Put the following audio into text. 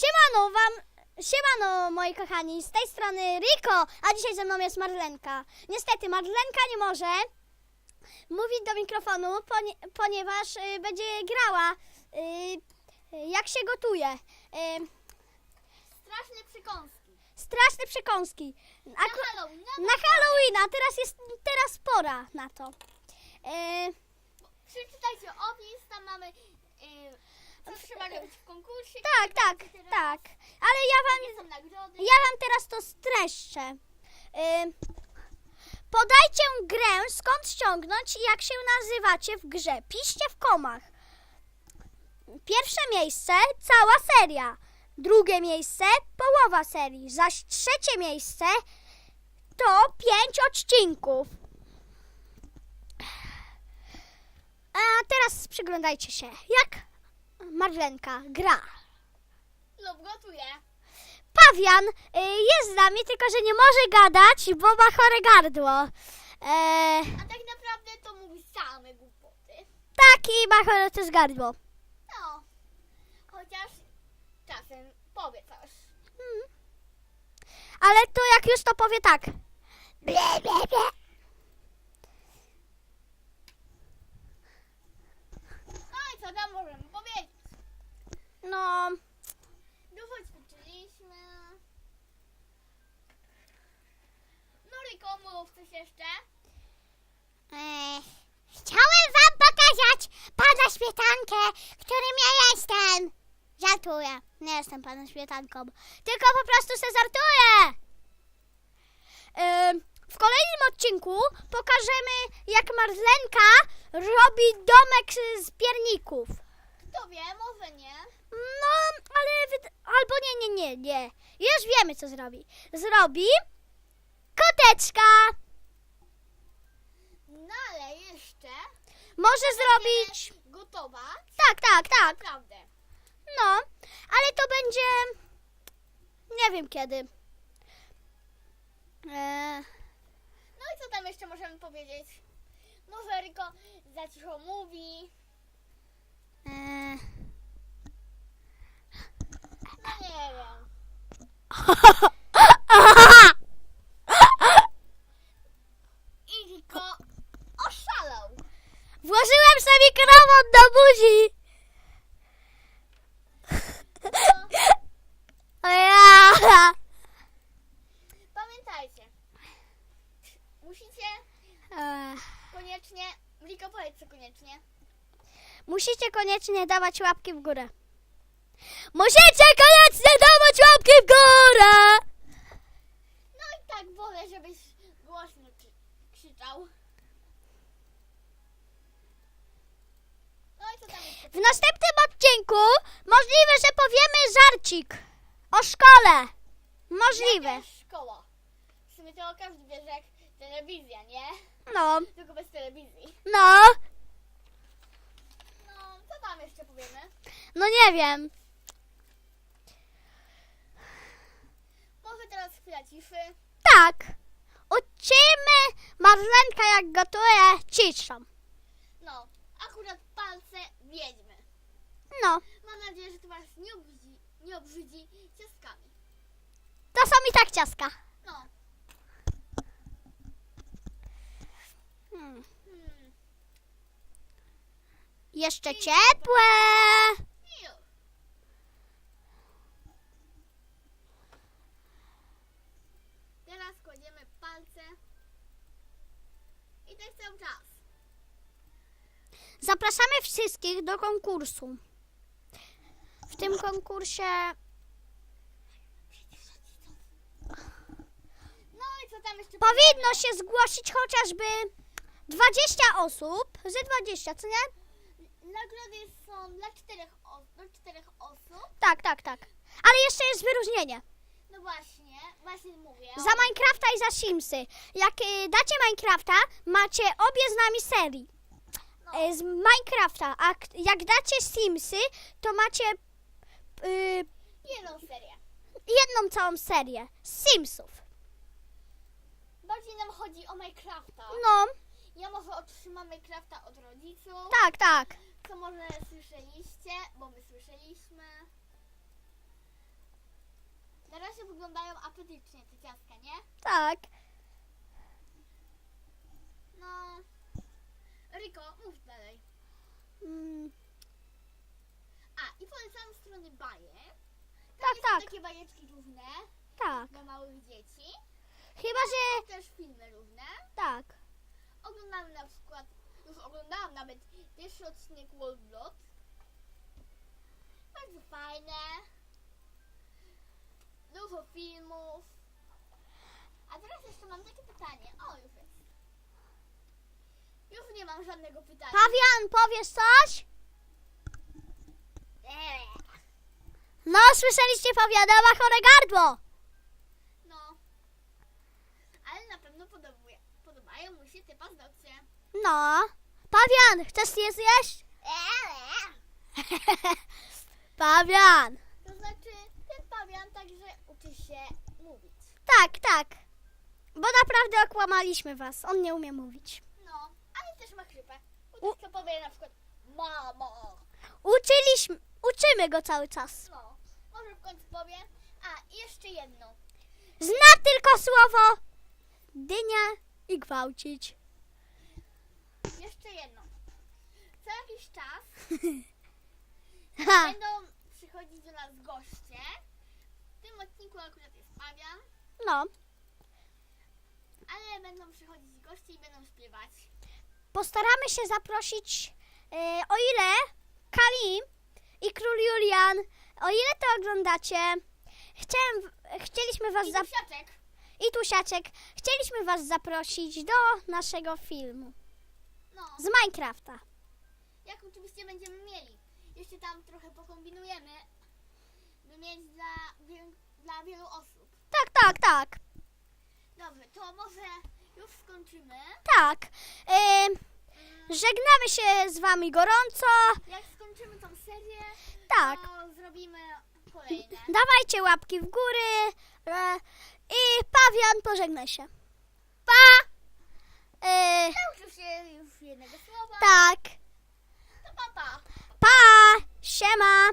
Siemano wam, siemano moi kochani, z tej strony Riko, a dzisiaj ze mną jest Marlenka. Niestety Marlenka nie może mówić do mikrofonu, ponie, ponieważ y, będzie grała y, y, jak się gotuje. Y, Straszne przekąski. straszne przekąski. Na Aku- Halloween. na Halloweena, teraz jest teraz pora na to. Y, Przeczytajcie opis, tam mamy yy, co trzeba robić w konkursie. tak, tak, tak. Ale ja wam są nagrody. Ja wam teraz to streszczę. Ym, podajcie grę, skąd ściągnąć i jak się nazywacie w grze. Piszcie w komach. Pierwsze miejsce, cała seria. Drugie miejsce, połowa serii. Zaś trzecie miejsce to pięć odcinków. A teraz przyglądajcie się, jak Marlenka gra. Lub gotuje. Pawian y, jest z nami, tylko że nie może gadać, bo ma chore gardło. E, A tak naprawdę to mówi same głupoty. tak i ma chore też gardło. No. Chociaż czasem powie coś. Hmm. Ale to jak już to powie tak. Ble, ble, ble. No i co tam możemy powiedzieć? No, Dużo ćwiczyliśmy. No Riko, mów coś jeszcze. e, chciałem wam pokazać pana śmietankę, którym ja jestem. Żartuję, nie jestem panem śmietanką, tylko po prostu se żartuję. Ym, w kolejnym odcinku pokażemy, jak Marlenka robi domek z pierników. Kto wie, może nie. No, ale albo nie, nie, nie, nie. Już wiemy, co zrobi. Zrobi koteczka. No ale jeszcze Może zrobić. gotować. Tak, tak, tak. Naprawdę. No, ale to będzie. Nie wiem kiedy. Eee, No i co tam jeszcze możemy powiedzieć? Może Riko za cicho mówi. eee. No nie wiem. Oszalał. Włożyłem sobie mikrofon do buzi. No, ja. pamiętajcie. Musicie koniecznie... Riko powiedz co koniecznie. Musicie koniecznie dawać łapki w górę. Musicie koniecznie dawać łapki w górę! No i tak wolę, żebyś głośno krzy- krzyczał. No i co tam jeszcze? W następnym odcinku możliwe, że powiemy żarcik o szkole. Możliwe. Jaka szkoła? W sumie to każdy wie, że jak telewizja, nie? No, Tylko bez telewizji. no, No, co tam jeszcze powiemy? no nie wiem. Może Tak. Uczymy Marlenka jak gotuje ciszą. No, akurat palce wiedźmy. No, Mam nadzieję, że to was nie obrzydzi, nie obrzydzi ciastkami. to są i tak ciaska. No, Hmm. hmm. Jeszcze ciepłe. I już. Teraz kładziemy palce. I tak cały czas. Zapraszamy wszystkich do konkursu. W tym konkursie No i co tam jeszcze powinno się zgłosić chociażby 20 osób. Ze 20, co nie? Nagrody są dla czterech, os- dla czterech osób. Tak, tak, tak. Ale jeszcze jest wyróżnienie. No właśnie, właśnie mówię. Za Minecrafta i za Simsy. Jak y, dacie Minecrafta, macie obie z nami serii. No, Y, z Minecrafta, a k- jak dacie Simsy, to macie y, jedną serię. jedną całą serię z Simsów. Bardziej nam chodzi o Minecrafta. No, Ja może otrzymam Minecrafta od rodziców. tak, tak. Co może słyszeliście, bo my słyszeliśmy. Wyglądają apetycznie te ciastka, nie? Tak. No. Riko, mów dalej. Mm, A, i polecam strony bajek. Tak, Tam tak. Są takie bajeczki różne tak. dla małych dzieci. Chyba, że Też filmy różne. tak. Oglądamy na przykład, już oglądałam nawet pierwszy odcinek World Blood. Bardzo fajne. Dużo filmów. A teraz jeszcze mam takie pytanie. O, już jest. Już nie mam żadnego pytania. Pawian, powiesz coś? No, słyszeliście Pawiana, ma chore gardło. No. Ale na pewno podobuje, podobają mu się te paznokcie. No. Pawian, chcesz je zjeść? Pawian. To znaczy, pawian także uczy się mówić. Tak, tak. Bo naprawdę okłamaliśmy was. On nie umie mówić. No, ale też ma chrypę. Ucieczka powie na przykład mamo. Uczyliśmy, uczymy go cały czas. No, może w końcu powie. A, i jeszcze jedno. Zna tylko słowo dynia i gwałcić. Jeszcze jedno. Co jakiś czas Ha. będą przychodzić do nas goście. Tym odcinku akurat jest pawian, No, ale będą przychodzić goście i będą śpiewać. postaramy się zaprosić, e, o ile Kalim i Król Julian, o ile to oglądacie, chciałem, chcieliśmy was I zap- Dusiaczek. i Tusiaczek, chcieliśmy was zaprosić do naszego filmu No, z Minecrafta. jak oczywiście będziemy mieli. Jeszcze tam trochę pokombinujemy, by mieć dla, wiel- dla wielu osób. Tak, tak, tak. Dobrze, to może już skończymy. Tak. Mm. Żegnamy się z wami gorąco. Jak skończymy tą serię, Tak. to zrobimy kolejne. Dawajcie łapki w górę. E, I Pawian, pożegnaj się. Pa! E, Nauczył się już jednego słowa. tak. To papa. Pa! Siema!